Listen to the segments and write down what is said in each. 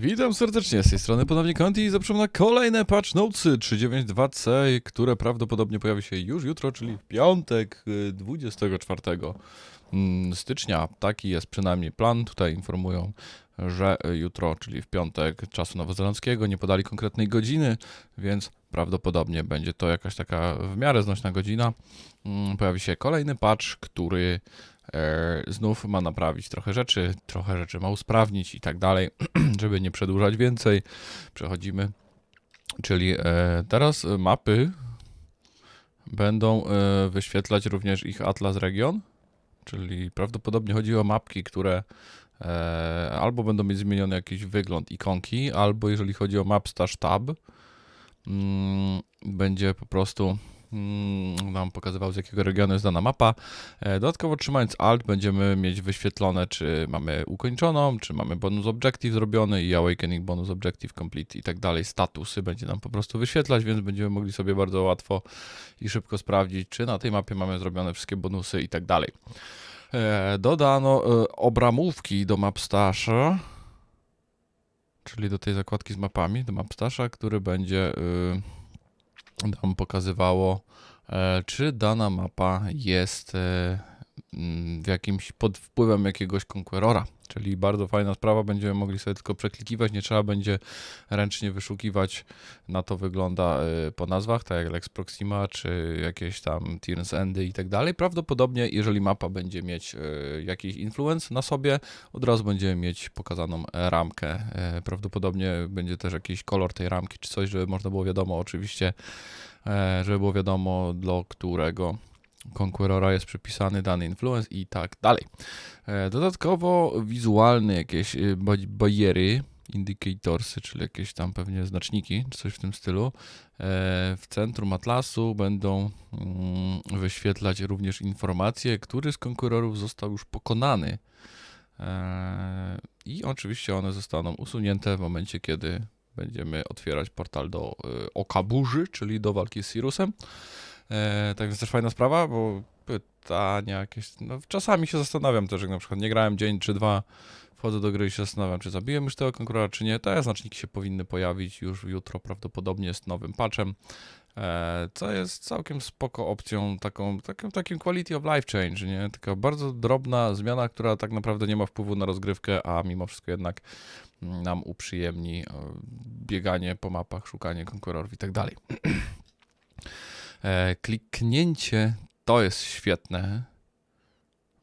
Witam serdecznie z tej strony ponownie Kanti i zapraszam na kolejne patch notesy 392C, które prawdopodobnie pojawi się już jutro, czyli w piątek y, 24 mm, stycznia. Taki jest przynajmniej plan. Tutaj informują, że y, jutro, czyli w piątek czasu nowozelandzkiego, nie podali konkretnej godziny, więc prawdopodobnie będzie to jakaś taka w miarę znośna godzina. Mm, Pojawi się kolejny patch, który znów ma naprawić trochę rzeczy, trochę rzeczy ma usprawnić i tak dalej, żeby nie przedłużać więcej. Przechodzimy, czyli e, teraz e, mapy będą e, wyświetlać również ich Atlas Region, czyli prawdopodobnie chodzi o mapki, które e, albo będą mieć zmieniony jakiś wygląd ikonki, albo jeżeli chodzi o Mapstash Tab, mm, będzie po prostu mm, nam pokazywał z jakiego regionu jest dana mapa. E, Dodatkowo trzymając Alt będziemy mieć wyświetlone, czy mamy ukończoną, czy mamy bonus objective zrobiony i awakening bonus objective complete i tak dalej. Statusy będzie nam po prostu wyświetlać, więc będziemy mogli sobie bardzo łatwo i szybko sprawdzić, czy na tej mapie mamy zrobione wszystkie bonusy i tak dalej. E, Dodano e, obramówki do Mapstasha, czyli do tej zakładki z mapami, do Mapstasha, który będzie y, nam pokazywało, e, czy dana mapa jest e, w jakimś pod wpływem jakiegoś konkurora. Czyli bardzo fajna sprawa, będziemy mogli sobie tylko przeklikiwać, nie trzeba będzie ręcznie wyszukiwać. Na to wygląda e, po nazwach, tak jak Lex Proxima, czy jakieś tam Tierns Endy i tak dalej. Prawdopodobnie, jeżeli mapa będzie mieć e, jakiś influence na sobie, od razu będziemy mieć pokazaną ramkę. E, Prawdopodobnie będzie też jakiś kolor tej ramki, czy coś, żeby można było wiadomo oczywiście, e, żeby było wiadomo dla którego konkurora jest przypisany dany influence i tak dalej. E, Dodatkowo wizualne jakieś e, ba- bariery, indicatorsy, czyli jakieś tam pewnie znaczniki, czy coś w tym stylu. E, W centrum atlasu będą mm, wyświetlać również informacje, który z konkurorów został już pokonany. I oczywiście one zostaną usunięte w momencie, kiedy będziemy otwierać portal do e, Oka Burzy, czyli do walki z Sirusem. E, tak więc też fajna sprawa, bo pytania jakieś. No, czasami się zastanawiam też, jak na przykład nie grałem dzień czy dwa, wchodzę do gry i się zastanawiam, czy zabiłem już tego konkurora, czy nie. Te znaczniki się powinny pojawić już jutro, prawdopodobnie z nowym patchem. E, co jest całkiem spoko opcją, taką, taką, takim quality of life change, nie? Taka bardzo drobna zmiana, która tak naprawdę nie ma wpływu na rozgrywkę, a mimo wszystko jednak nam uprzyjemni e, bieganie po mapach, szukanie konkurorów i tak dalej. E, kliknięcie to jest świetne.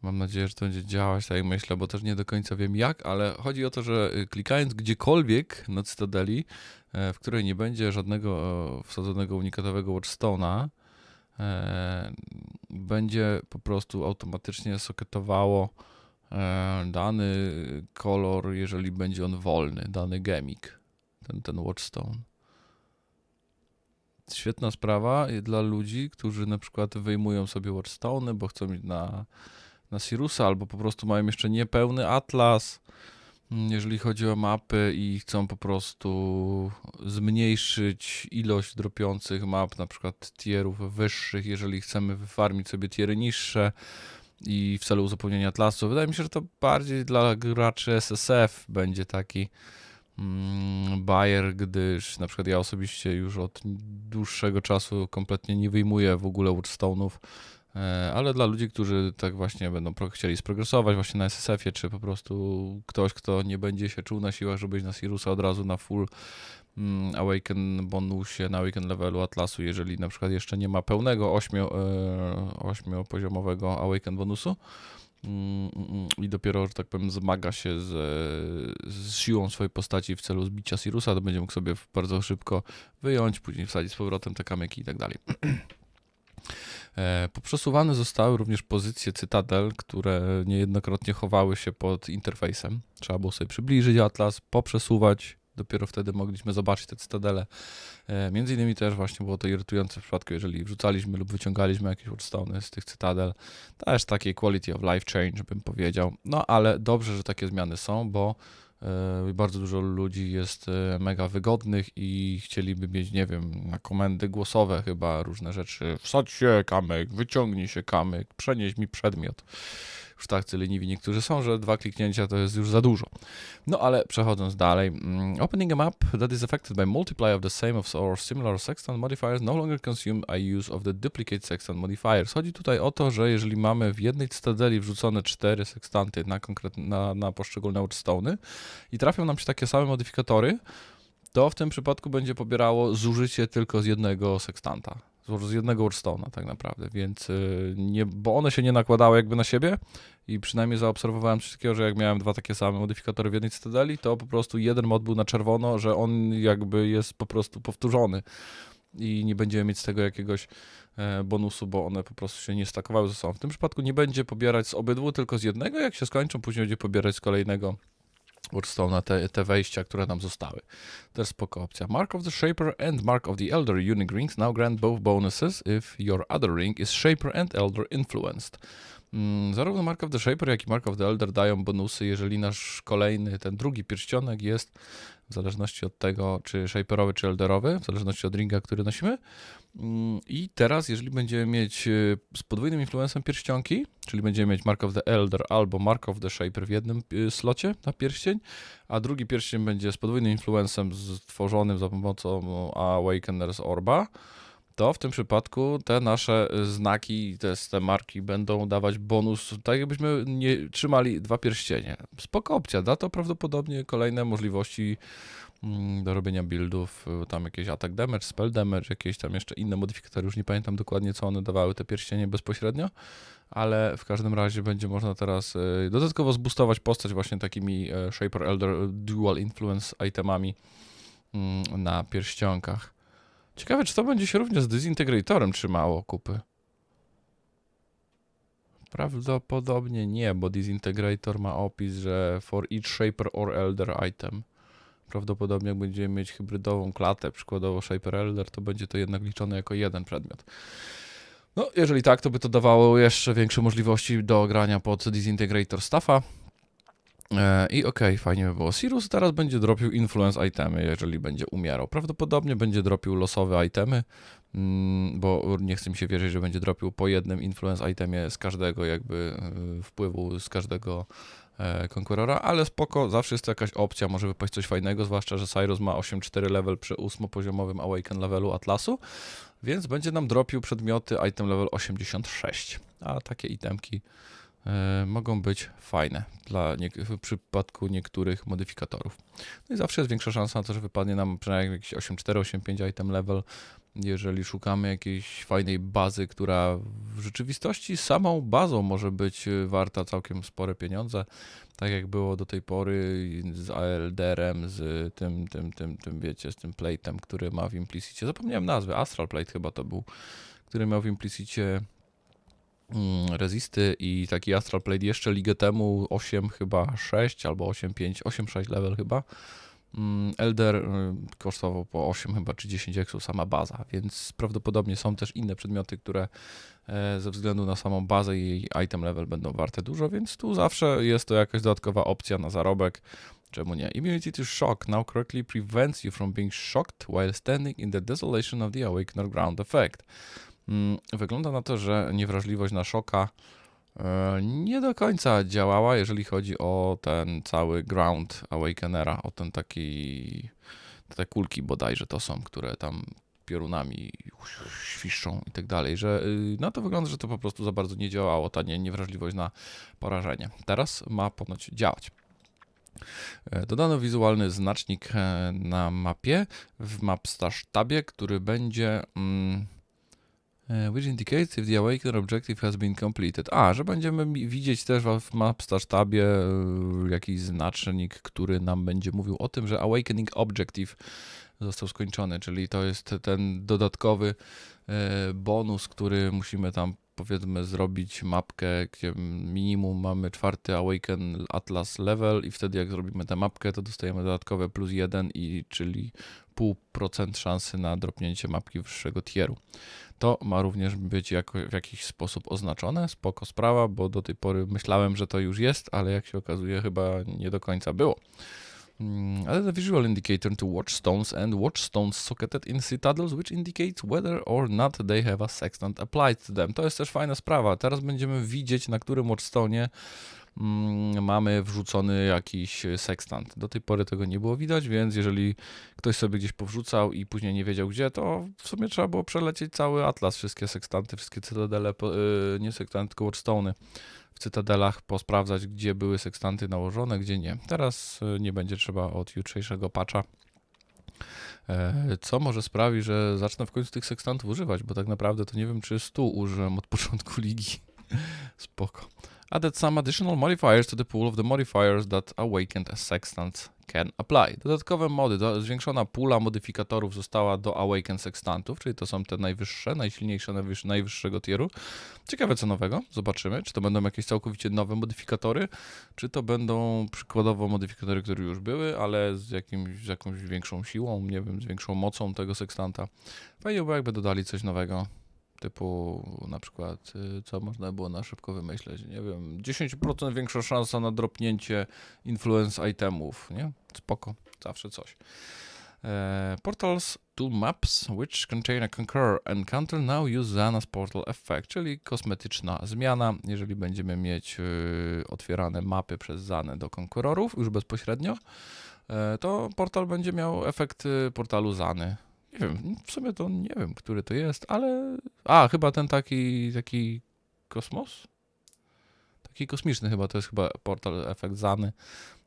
Mam nadzieję, że to będzie działać tak jak myślę, bo też nie do końca wiem jak, ale chodzi o to, że y, klikając gdziekolwiek na Cytadeli, e, w której nie będzie żadnego wsadzonego unikatowego Watchstone'a, e, będzie po prostu automatycznie socketowało e, dany kolor, jeżeli będzie on wolny, dany gemik, ten, ten Watchstone. Świetna sprawa dla ludzi, którzy na przykład wyjmują sobie Watchstone, bo chcą mieć na, na Sirusa, albo po prostu mają jeszcze niepełny atlas, mm, jeżeli chodzi o mapy i chcą po prostu zmniejszyć ilość dropiących map, na przykład tierów wyższych, jeżeli chcemy wyfarmić sobie tiery niższe i w celu uzupełnienia atlasu. Wydaje mi się, że to bardziej dla graczy SSF będzie taki mm, bajer, gdyż na przykład ja osobiście już od dłuższego czasu kompletnie nie wyjmuję w ogóle Watchstone'ów, e, ale dla ludzi, którzy tak właśnie będą chcieli sprogresować właśnie na SSF-ie, czy po prostu ktoś, kto nie będzie się czuł na siłach, żeby iść na Sirusa od razu na full mm, Awaken bonusie, na Awaken levelu Atlasu, jeżeli na przykład jeszcze nie ma pełnego 8, e, ośmiopoziomowego Awaken bonusu, i dopiero, że tak powiem, zmaga się z, z siłą swojej postaci w celu zbicia Sirusa, to będzie mógł sobie bardzo szybko wyjąć, później wsadzić z powrotem te kamyki i tak dalej. E, Poprzesuwane zostały również pozycje cytadel, które niejednokrotnie chowały się pod interfejsem. Trzeba było sobie przybliżyć atlas, poprzesuwać, dopiero wtedy mogliśmy zobaczyć te cytadele. E, Między innymi też właśnie było to irytujące w przypadku, jeżeli wrzucaliśmy lub wyciągaliśmy jakieś Watchstone'y z tych cytadel. Też takie quality of life change, bym powiedział. No ale dobrze, że takie zmiany są, bo e, bardzo dużo ludzi jest e, mega wygodnych i chcieliby mieć, nie wiem, na komendy głosowe chyba różne rzeczy. Wsadź się kamyk, wyciągnij się kamyk, przenieś mi przedmiot. Już tacy leniwi niektórzy są, że dwa kliknięcia to jest już za dużo. No ale przechodząc dalej, mm, opening a map that is affected by multiply of the same or similar sextant modifiers no longer consume a use of the duplicate sextant modifiers. Chodzi tutaj o to, że jeżeli mamy w jednej cytadeli wrzucone cztery sekstanty na, na, na poszczególne Wordstone'y i trafią nam się takie same modyfikatory, to w tym przypadku będzie pobierało zużycie tylko z jednego sekstanta. Z jednego Wordstone'a tak naprawdę, więc y, nie, bo one się nie nakładały jakby na siebie i przynajmniej zaobserwowałem coś takiego, że jak miałem dwa takie same modyfikatory w jednej cytadeli, to po prostu jeden mod był na czerwono, że on jakby jest po prostu powtórzony i nie będziemy mieć z tego jakiegoś e, bonusu, bo one po prostu się nie stakowały ze sobą. W tym przypadku nie będzie pobierać z obydwu, tylko z jednego. Jak się skończą, później będzie pobierać z kolejnego Wordstone'a te, te wejścia, które nam zostały. Jest spoko opcja. Mark of the Shaper and Mark of the Elder Unique Rings now grant both bonuses if your other ring is Shaper and Elder influenced. Mm, zarówno Mark of the Shaper, jak i Mark of the Elder dają bonusy, jeżeli nasz kolejny, ten drugi pierścionek jest w zależności od tego, czy shaperowy, czy elderowy, w zależności od ringa, który nosimy. Mm, I teraz, jeżeli będziemy mieć y, z podwójnym influencem pierścionki, czyli będziemy mieć Mark of the Elder albo Mark of the Shaper w jednym y, slocie na pierścień, a drugi pierścień będzie z podwójnym influencem stworzonym za pomocą Awakener's Orba, to w tym przypadku te nasze znaki, te, te marki będą dawać bonus, tak jakbyśmy nie trzymali dwa pierścienie. Spoko opcja, da to prawdopodobnie kolejne możliwości mm, do robienia buildów, tam jakieś attack damage, spell damage, jakieś tam jeszcze inne modyfikatory, już nie pamiętam dokładnie co one dawały, te pierścienie bezpośrednio, ale w każdym razie będzie można teraz y, dodatkowo zboostować postać właśnie takimi Shaper Elder Dual Influence itemami mm, na pierścionkach. Ciekawe, czy to będzie się również z Disintegratorem trzymało kupy. Prawdopodobnie nie, bo Disintegrator ma opis, że for each Shaper or Elder item. Prawdopodobnie jak będziemy mieć hybrydową klatę, przykładowo Shaper Elder, to będzie to jednak liczone jako jeden przedmiot. No, jeżeli tak, to by to dawało jeszcze większe możliwości do grania pod Disintegrator Staffa. E, I okej, okay, fajnie by było. Sirius teraz będzie dropił influence itemy, jeżeli będzie umierał. Prawdopodobnie będzie dropił losowe itemy, mm, bo nie chcę mi się wierzyć, że będzie dropił po jednym influence itemie z każdego jakby e, wpływu, z każdego konkurora, ale spoko, zawsze jest to jakaś opcja, może wypaść coś fajnego, zwłaszcza, że Cyrus ma 8-4 level przy 8-poziomowym Awaken levelu Atlasu, więc będzie nam dropił przedmioty item level 86, a takie itemki E, mogą być fajne dla w przypadku niektórych modyfikatorów. No i zawsze jest większa szansa na to, że wypadnie nam przynajmniej jakiś 8.4, 8.5 item level, jeżeli szukamy jakiejś fajnej bazy, która w rzeczywistości samą bazą może być e, warta całkiem spore pieniądze, tak jak było do tej pory z ALDR-em, z tym, tym, tym, tym, wiecie, z tym plate'em, który ma w Implicicie, zapomniałem nazwy, Astral Plate chyba to był, który miał w Implicicie Mm, Resisty i taki Astral Plate jeszcze ligę temu 8 chyba 6 albo 8 5, 8 6 level chyba. Mm, Elder y, kosztował po 8 chyba czy 10 eksów sama baza, więc prawdopodobnie są też inne przedmioty, które e, ze względu na samą bazę i jej item level będą warte dużo, więc tu zawsze jest to jakaś dodatkowa opcja na zarobek. Czemu nie? Immunity to shock now correctly prevents you from being shocked while standing in the desolation of the awakener ground effect. Mm, wygląda na to, że niewrażliwość na szoka e, nie do końca działała, jeżeli chodzi o ten cały ground Awakenera, o ten taki, te kulki bodajże to są, które tam piorunami świszczą i tak dalej, że no to wygląda, że to po prostu za bardzo nie działało, ta nie, niewrażliwość na porażenie. Teraz ma ponoć działać. E, dodano wizualny znacznik e, na mapie w Mapstash tabie, który będzie mm, which indicates if the Awakener objective has been completed. A, że będziemy widzieć też w Mapstar tabie e, jakiś znacznik, który nam będzie mówił o tym, że Awakening Objective został skończony, czyli to jest ten dodatkowy e, bonus, który musimy tam powiedzmy zrobić mapkę, gdzie minimum mamy czwarty Awaken Atlas level i wtedy jak zrobimy tę mapkę, to dostajemy dodatkowe plus jeden i czyli pół procent szansy na dropnięcie mapki wyższego tieru. To ma również być jako, w jakiś sposób oznaczone. Spoko sprawa, bo do tej pory myślałem, że to już jest, ale jak się okazuje, chyba nie do końca było. Mm, added a visual indicator to watchstones and watchstones socketed in citadels, which indicates whether or not they have a sextant applied to them. To jest też fajna sprawa. Teraz będziemy widzieć, na którym watchstone mm, mamy wrzucony jakiś sextant. Do tej pory tego nie było widać, więc jeżeli ktoś sobie gdzieś powrzucał i później nie wiedział gdzie, to w sumie trzeba było przelecieć cały atlas, wszystkie sextanty, wszystkie cytadele, yy, nie sextanty, tylko watchstone'y w cytadelach, posprawdzać, gdzie były sekstanty nałożone, gdzie nie. Teraz y, nie będzie trzeba od jutrzejszego patcha. E, Co może sprawi, że zacznę w końcu tych sekstantów używać, bo tak naprawdę to nie wiem, czy 100 użyłem od początku ligi. Spoko. Added some additional modifiers to the pool of the modifiers that awakened as sextants can apply. Dodatkowe mody, do, zwiększona pula modyfikatorów została do awakened sextantów, czyli to są te najwyższe, najsilniejsze, najwyż, najwyższego tieru. Ciekawe co nowego, zobaczymy, czy to będą jakieś całkowicie nowe modyfikatory, czy to będą przykładowo modyfikatory, które już były, ale z, jakimś, z jakąś większą siłą, nie wiem, z większą mocą tego sekstanta. Fajnie było jakby dodali coś nowego, typu na przykład, y, co można było na szybko wymyśleć, nie wiem, 10% większa szansa na dropnięcie influence itemów, nie? Spoko, zawsze coś. E, portals tool maps, which contain a Conqueror encounter, now use Zana's portal effect, czyli kosmetyczna zmiana. Jeżeli będziemy mieć y, otwierane mapy przez Zanę do Conquerorów już bezpośrednio, e, to portal będzie miał efekt y, portalu Zany. Nie wiem, w sumie to nie wiem, który to jest, ale... A, chyba ten taki, taki kosmos? Taki kosmiczny chyba, to jest chyba portal efekt Zany.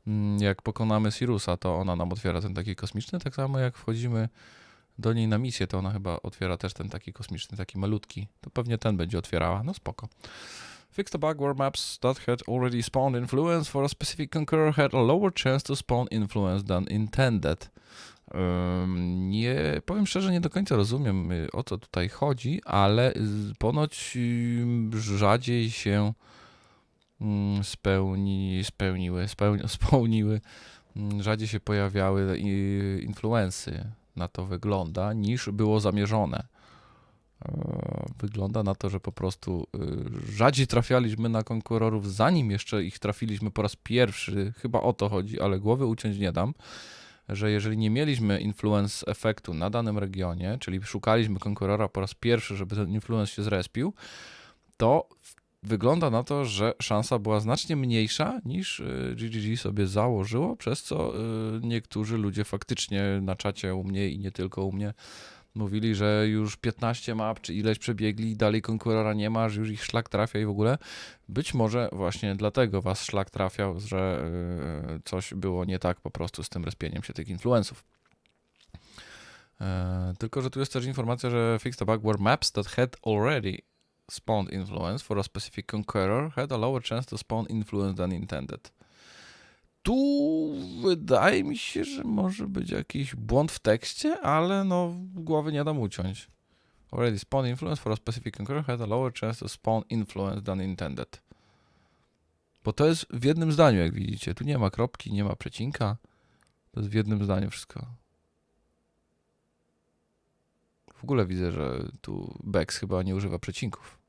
Mm, Jak pokonamy Sirusa, to ona nam otwiera ten taki kosmiczny, tak samo jak wchodzimy do niej na misję, to ona chyba otwiera też ten taki kosmiczny, taki malutki. To pewnie ten będzie otwierała, no spoko. Fix the bug where maps that had already spawned influence for a specific conqueror had a lower chance to spawn influence than intended. Nie, powiem szczerze, nie do końca rozumiem y, o co tutaj chodzi, ale y, ponoć y, rzadziej się mm, spełni, spełniły, spełni, spełniły, mm, rzadziej się pojawiały i- influensy, na to wygląda, niż było zamierzone. E, Wygląda na to, że po prostu y, rzadziej trafialiśmy na konkurorów, zanim jeszcze ich trafiliśmy po raz pierwszy. Chyba o to chodzi, ale głowy uciąć nie dam. Że jeżeli nie mieliśmy influence efektu na danym regionie, czyli szukaliśmy konkurora po raz pierwszy, żeby ten influence się zrespił, to wygląda na to, że szansa była znacznie mniejsza niż y, GGG sobie założyło, przez co y, niektórzy ludzie faktycznie na czacie u mnie i nie tylko u mnie mówili, że już 15 map czy ileś przebiegli dalej konkurora nie ma, że już ich szlak trafia i w ogóle. Być może właśnie dlatego was szlak trafiał, że y, coś było nie tak po prostu z tym respieniem się tych influenców. E, Tylko, że tu jest też informacja, że fixed bug were maps that had already spawned influence for a specific conqueror had a lower chance to spawn influence than intended. Tu wydaje mi się, że może być jakiś błąd w tekście, ale no głowy nie dam uciąć. Already spawned influence for a specific conqueror had a lower chance to spawn influence than intended. Bo to jest w jednym zdaniu, jak widzicie. Tu nie ma kropki, nie ma przecinka. To jest w jednym zdaniu wszystko. W ogóle widzę, że tu Bex chyba nie używa przecinków.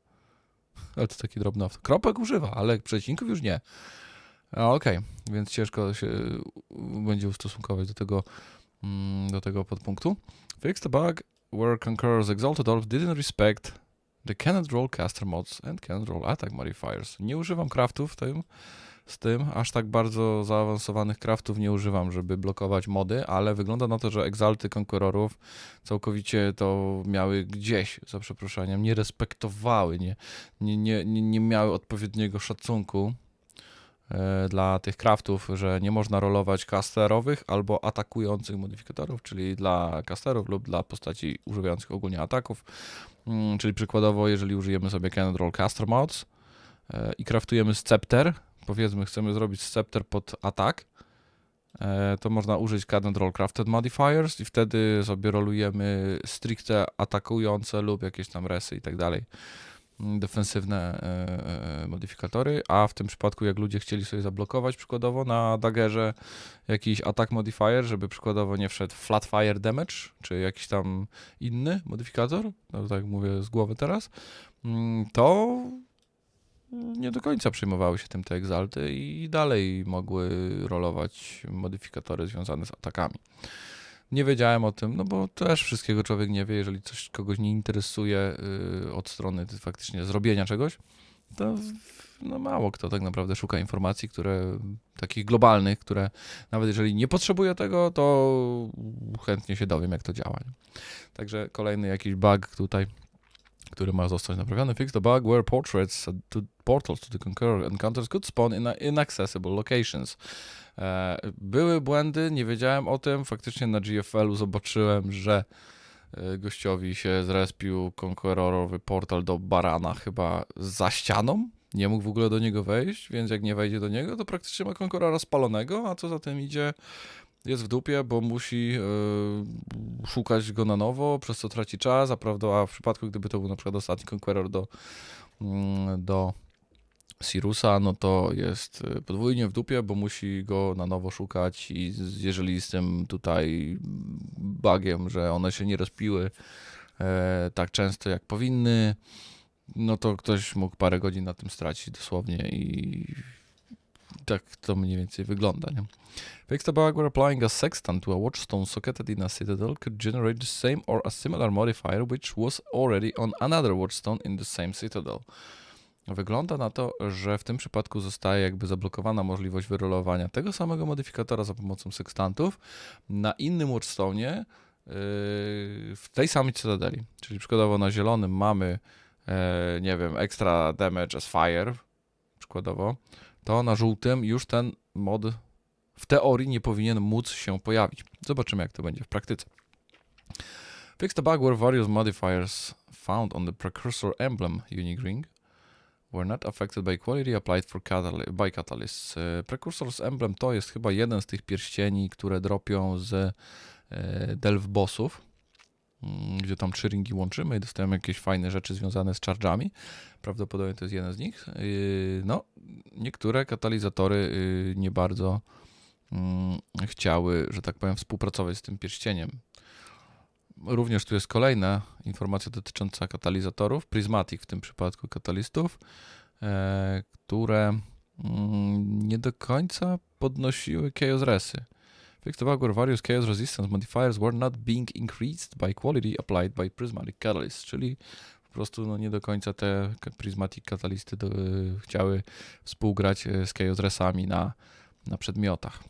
Ale to taki drobny. Kropek używa, ale przecinków już nie. Okej, więc ciężko się będzie ustosunkować do tego, mm, do tego podpunktu. Fix the bug where Conqueror's Exalted Orb didn't respect the cannot roll caster mods and cannot roll attack modifiers. Nie używam craftów tym, z tym, aż tak bardzo zaawansowanych craftów nie używam, żeby blokować mody, ale wygląda na to, że Exalty Conquerorów całkowicie to miały gdzieś, za przeproszeniem, nie respektowały, nie, nie, nie, nie, miały odpowiedniego szacunku dla tych craftów, że nie można rolować casterowych albo atakujących modyfikatorów, czyli dla casterów lub dla postaci używających ogólnie ataków. Mm, Czyli przykładowo, jeżeli użyjemy sobie Cannon Roll Caster Mods e, i craftujemy scepter, powiedzmy chcemy zrobić scepter pod atak, e, to można użyć Cannon Roll Crafted Modifiers i wtedy sobie rolujemy stricte atakujące lub jakieś tam resy i tak dalej defensywne e, e, modyfikatory, a w tym przypadku jak ludzie chcieli sobie zablokować przykładowo na daggerze jakiś atak modifier, żeby przykładowo nie wszedł flatfire damage, czy jakiś tam inny modyfikator, no tak mówię z głowy teraz, mm, to nie do końca przejmowały się tym te egzalty i dalej mogły rolować modyfikatory związane z atakami. Nie wiedziałem o tym, no bo też wszystkiego człowiek nie wie, jeżeli coś kogoś nie interesuje yy, od strony faktycznie zrobienia czegoś, to no mało kto tak naprawdę szuka informacji, które takich globalnych, które nawet jeżeli nie potrzebuje tego, to chętnie się dowiem, jak to działa. Także kolejny jakiś bug tutaj, który ma zostać naprawiony. Fix the bug where portraits to portals to the Conqueror encounters could spawn in inaccessible locations. E, Były błędy, nie wiedziałem o tym. Faktycznie na GFL-u zobaczyłem, że e, gościowi się zrespił konkurorowy portal do barana chyba za ścianą. Nie mógł w ogóle do niego wejść, więc jak nie wejdzie do niego, to praktycznie ma konkurora spalonego, a co za tym idzie, jest w dupie, bo musi e, szukać go na nowo, przez co traci czas, a prawda, a w przypadku gdyby to był na przykład ostatni konkuror do, mm, do Sirusa, no to jest y, podwójnie w dupie, bo musi go na nowo szukać i jeżeli z tym tutaj bugiem, że one się nie rozpiły e, tak często jak powinny, no to ktoś mógł parę godzin na tym stracić dosłownie i tak to mniej więcej wygląda, nie? Where applying a sextant to a watchstone socketed in a citadel could generate the same or a similar modifier which was already on another watchstone in the same citadel. Wygląda na to, że w tym przypadku zostaje jakby zablokowana możliwość wyrolowania tego samego modyfikatora za pomocą sekstantów na innym watchstone'ie yy, w tej samej cytadeli. Czyli przykładowo na zielonym mamy, e, nie wiem, extra damage as fire, przykładowo, to na żółtym już ten mod w teorii nie powinien móc się pojawić. Zobaczymy, jak to będzie w praktyce. Fix the bug where various modifiers found on the precursor emblem unique ring were not affected by quality applied for by catalysts. E, Precursors Emblem to jest chyba jeden z tych pierścieni, które dropią z e, Delve bossów, gdzie tam trzy ringi łączymy i dostajemy jakieś fajne rzeczy związane z charge'ami. Prawdopodobnie to jest jeden z nich. Yy, No, niektóre katalizatory yy, nie bardzo mm, chciały, że tak powiem, współpracować z tym pierścieniem. Również tu jest kolejna informacja dotycząca katalizatorów, Prismatic w tym przypadku katalistów, e, które mm, nie do końca podnosiły Chaos Resy. Fix the bug where various Chaos Resistance modifiers were not being increased by quality applied by Prismatic Catalyst, czyli po prostu no, nie do końca te Prismatic Katalisty do, chciały współgrać e, z Chaos Resami na, na przedmiotach.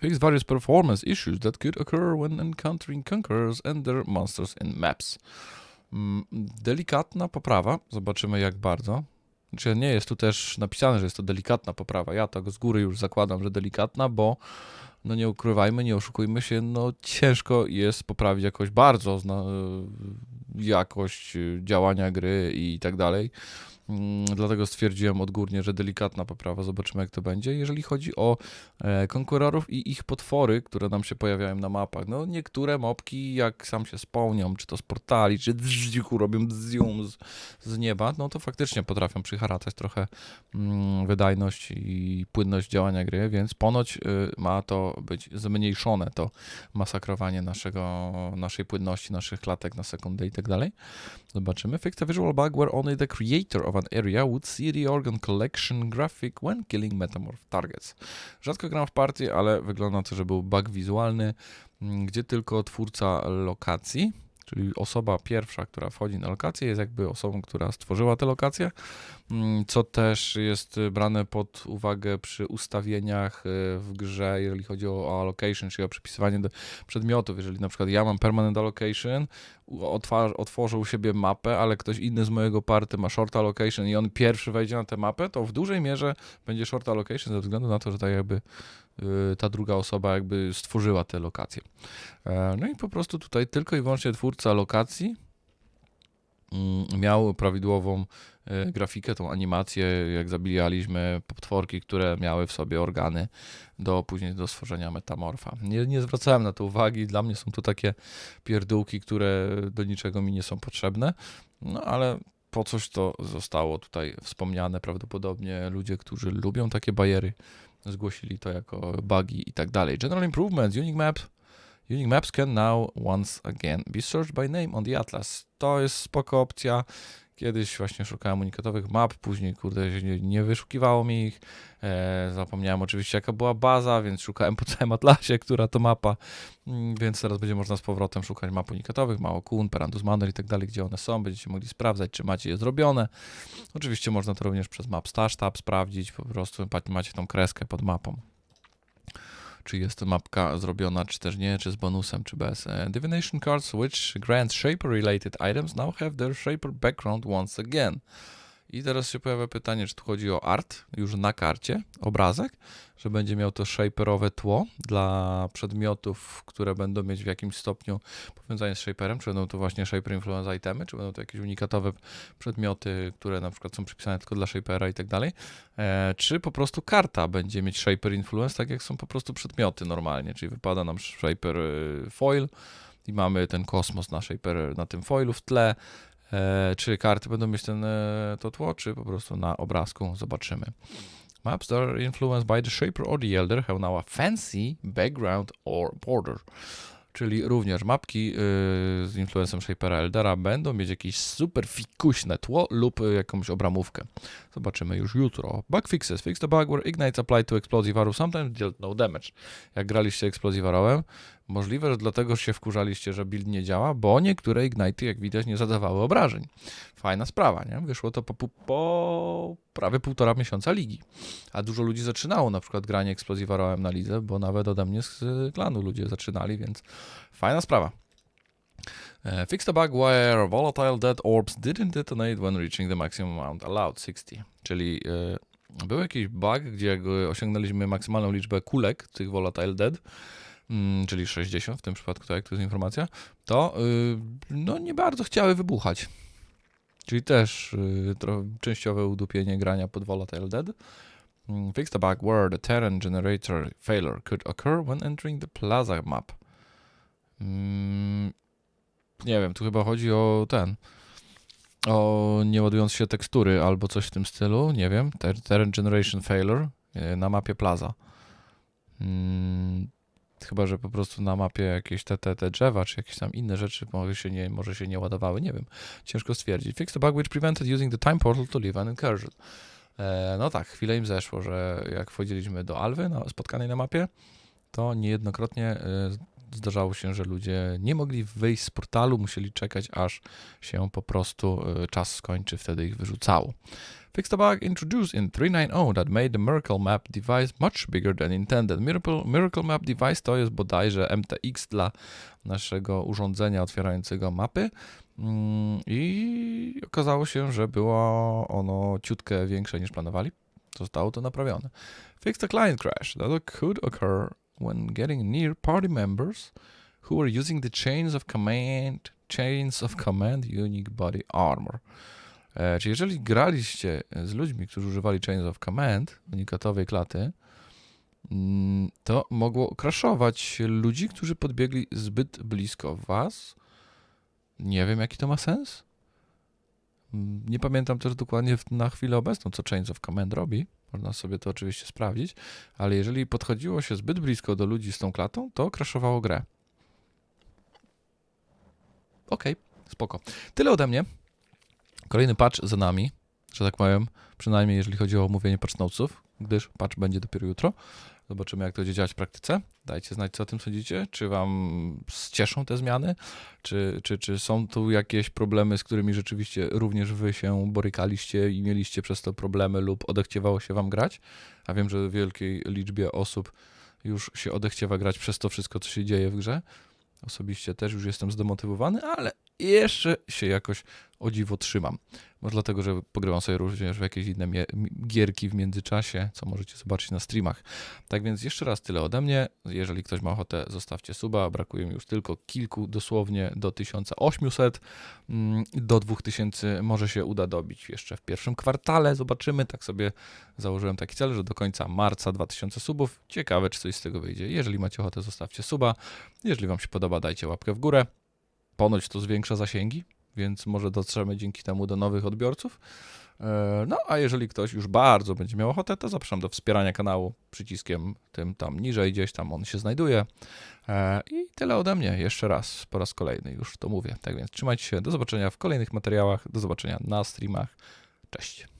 Fix various performance issues that could occur when encountering conquerors and their monsters in maps. Mm, Delikatna poprawa, zobaczymy jak bardzo. Znaczy nie jest tu też napisane, że jest to delikatna poprawa. Ja tak z góry już zakładam, że delikatna, bo no nie ukrywajmy, nie oszukujmy się, no ciężko jest poprawić jakoś bardzo jakość y, działania gry i tak dalej. Mm, Dlatego stwierdziłem odgórnie, że delikatna poprawa. Zobaczymy, jak to będzie. Jeżeli chodzi o e, konkurorów i ich potwory, które nam się pojawiają na mapach, no niektóre mopki, jak sam się spełnią, czy to z portali, czy dzdziku robią dzzium z, z nieba, no to faktycznie potrafią przyharatać trochę mm, wydajność i płynność działania gry, więc ponoć y, ma to być zmniejszone, to masakrowanie naszego, naszej płynności, naszych klatek na sekundę i tak dalej. Zobaczymy. Fix the visual bug where only the creator of an area would see the organ collection graphic when killing metamorph targets. Rzadko gram w partii, ale wygląda to, że był bug wizualny, mm, gdzie tylko twórca lokacji, czyli osoba pierwsza, która wchodzi na lokację, jest jakby osobą, która stworzyła tę lokację, mm, co też jest brane pod uwagę przy ustawieniach y, w grze, jeżeli chodzi o allocation, czyli o przypisywanie do przedmiotów. Jeżeli na przykład ja mam permanent allocation, otworzę u siebie mapę, ale ktoś inny z mojego party ma short allocation i on pierwszy wejdzie na tę mapę, to w dużej mierze będzie short allocation ze względu na to, że tak jakby ta druga osoba jakby stworzyła tę lokację. E, No i po prostu tutaj tylko i wyłącznie twórca lokacji mm, miał prawidłową e, grafikę, tą animację, jak zabijaliśmy potworki, które miały w sobie organy do później do stworzenia metamorfa. Nie, nie zwracałem na to uwagi, dla mnie są to takie pierdółki, które do niczego mi nie są potrzebne, no ale po coś to zostało tutaj wspomniane, prawdopodobnie ludzie, którzy lubią takie bajery, zgłosili to jako bugi i tak dalej. General Improvements, Unique Maps, Unique Maps can now once again be searched by name on the Atlas. To jest spoko opcja. Kiedyś właśnie szukałem unikatowych map, później kurde nie, nie wyszukiwało mi ich. E, zapomniałem oczywiście jaka była baza, więc szukałem po całym atlasie, która to mapa. Mm, Więc teraz będzie można z powrotem szukać map unikatowych, Mało Kun, Perandus Manor i tak dalej, gdzie one są. Będziecie mogli sprawdzać, czy macie je zrobione. Oczywiście można to również przez Map Stash Tab sprawdzić, po prostu macie tą kreskę pod mapą. Czy jest mapka zrobiona, czy też nie, czy z bonusem, czy bez. E, Divination cards which grant shaper related items now have their shaper background once again. I teraz się pojawia pytanie, czy tu chodzi o art, już na karcie, obrazek, że będzie miał to shaperowe tło dla przedmiotów, które będą mieć w jakimś stopniu powiązanie z shaperem, czy będą to właśnie shaper influence itemy, czy będą to jakieś unikatowe przedmioty, które na przykład są przypisane tylko dla shapera i tak dalej, e, czy po prostu karta będzie mieć shaper influence, tak jak są po prostu przedmioty normalnie, czyli wypada nam shaper y, foil i mamy ten kosmos na shaper, na tym foilu w tle, czy karty będą mieć ten, e, to tło, czy po prostu na obrazku, zobaczymy. Maps are influenced by the shaper or the elder have now a fancy background or border. Czyli również mapki yy, z influencem Shapera Eldera będą mieć jakieś super fikuśne tło lub jakąś obramówkę. Zobaczymy już jutro. Bug fixes. Fix the bug where ignites applied to explosive sometimes dealt no damage. Jak graliście explosive arrowem, możliwe, że dlatego się wkurzaliście, że build nie działa, bo niektóre ignity, jak widać, nie zadawały obrażeń. Fajna sprawa, nie? Wyszło to po, po prawie półtora miesiąca ligi. A dużo ludzi zaczynało na przykład granie Explosive Arrowem na lidze, bo nawet ode mnie z klanu ludzie zaczynali, więc fajna sprawa. E, Fix the bug where volatile dead orbs didn't detonate when reaching the maximum amount allowed, 60. Czyli e, był jakiś bug, gdzie osiągnęliśmy maksymalną liczbę kulek tych volatile dead, czyli 60 w tym przypadku, tak jak tu jest informacja, to y, no nie bardzo chciały wybuchać. Czyli też y, częściowe udupienie grania pod Volatile Dead. Mm, Fix the bug where the terrain generator failure could occur when entering the plaza map. Mm, nie wiem, tu chyba chodzi o ten. O nie ładując się tekstury albo coś w tym stylu. Nie wiem. Ter terrain generation failure y, na mapie plaza. Mm, chyba, że po prostu na mapie jakieś te, te, te drzewa, czy jakieś tam inne rzeczy może się, nie, może się nie ładowały, nie wiem. Ciężko stwierdzić. Fix the bug which prevented using the time portal to leave an incursion. E, no tak, chwilę im zeszło, że jak wchodziliśmy do Alwy, na, spotkanej na mapie, to niejednokrotnie e, zdarzało się, że ludzie nie mogli wyjść z portalu, musieli czekać, aż się po prostu e, czas skończy, wtedy ich wyrzucało. Fix the bug introduced in 3.9.0 that made the Miracle Map device much bigger than intended. Miracle, Miracle Map device to jest bodajże MTX dla naszego urządzenia otwierającego mapy. Mm, I okazało się, że było ono ciutkę większe niż planowali. Zostało to naprawione. Fix the client crash that could occur when getting near party members who are using the chains of command, chains of command unique body armor. E, czyli jeżeli graliście z ludźmi, którzy używali Chains of Command, unikatowej klaty, mm, to mogło crashować ludzi, którzy podbiegli zbyt blisko was. Nie wiem, jaki to ma sens. Mm, Nie pamiętam też dokładnie na chwilę obecną, co Chains of Command robi. Można sobie to oczywiście sprawdzić, ale jeżeli podchodziło się zbyt blisko do ludzi z tą klatą, to crashowało grę. Okej, spoko. Tyle ode mnie. Kolejny patch za nami, że tak powiem, przynajmniej jeżeli chodzi o omówienie patch notesów, gdyż patch będzie dopiero jutro. Zobaczymy, jak to będzie działać w praktyce. Dajcie znać, co o tym sądzicie. Czy wam cieszą te zmiany? Czy, czy, czy są tu jakieś problemy, z którymi rzeczywiście również wy się borykaliście i mieliście przez to problemy lub odechciewało się wam grać? A wiem, że wielkiej liczbie osób już się odechciewa grać przez to wszystko, co się dzieje w grze. Osobiście też już jestem zdemotywowany, ale jeszcze się jakoś o dziwo trzymam. Może dlatego, że pogrywam sobie również w jakieś inne gierki w międzyczasie, co możecie zobaczyć na streamach. Tak więc jeszcze raz tyle ode mnie. Jeżeli ktoś ma ochotę, zostawcie suba. Brakuje mi już tylko kilku, dosłownie do 1800. Mm, Do 2000 może się uda dobić jeszcze w pierwszym kwartale. Zobaczymy. Tak sobie założyłem taki cel, że do końca marca 2000 subów. Ciekawe, czy coś z tego wyjdzie. Jeżeli macie ochotę, zostawcie suba. Jeżeli wam się podoba, dajcie łapkę w górę. Ponoć to zwiększa zasięgi, więc może dotrzemy dzięki temu do nowych odbiorców. E, No, a jeżeli ktoś już bardzo będzie miał ochotę, to zapraszam do wspierania kanału przyciskiem tym tam niżej, gdzieś tam on się znajduje. E, I tyle ode mnie, jeszcze raz, po raz kolejny już to mówię. Tak więc trzymajcie się, do zobaczenia w kolejnych materiałach, do zobaczenia na streamach. Cześć.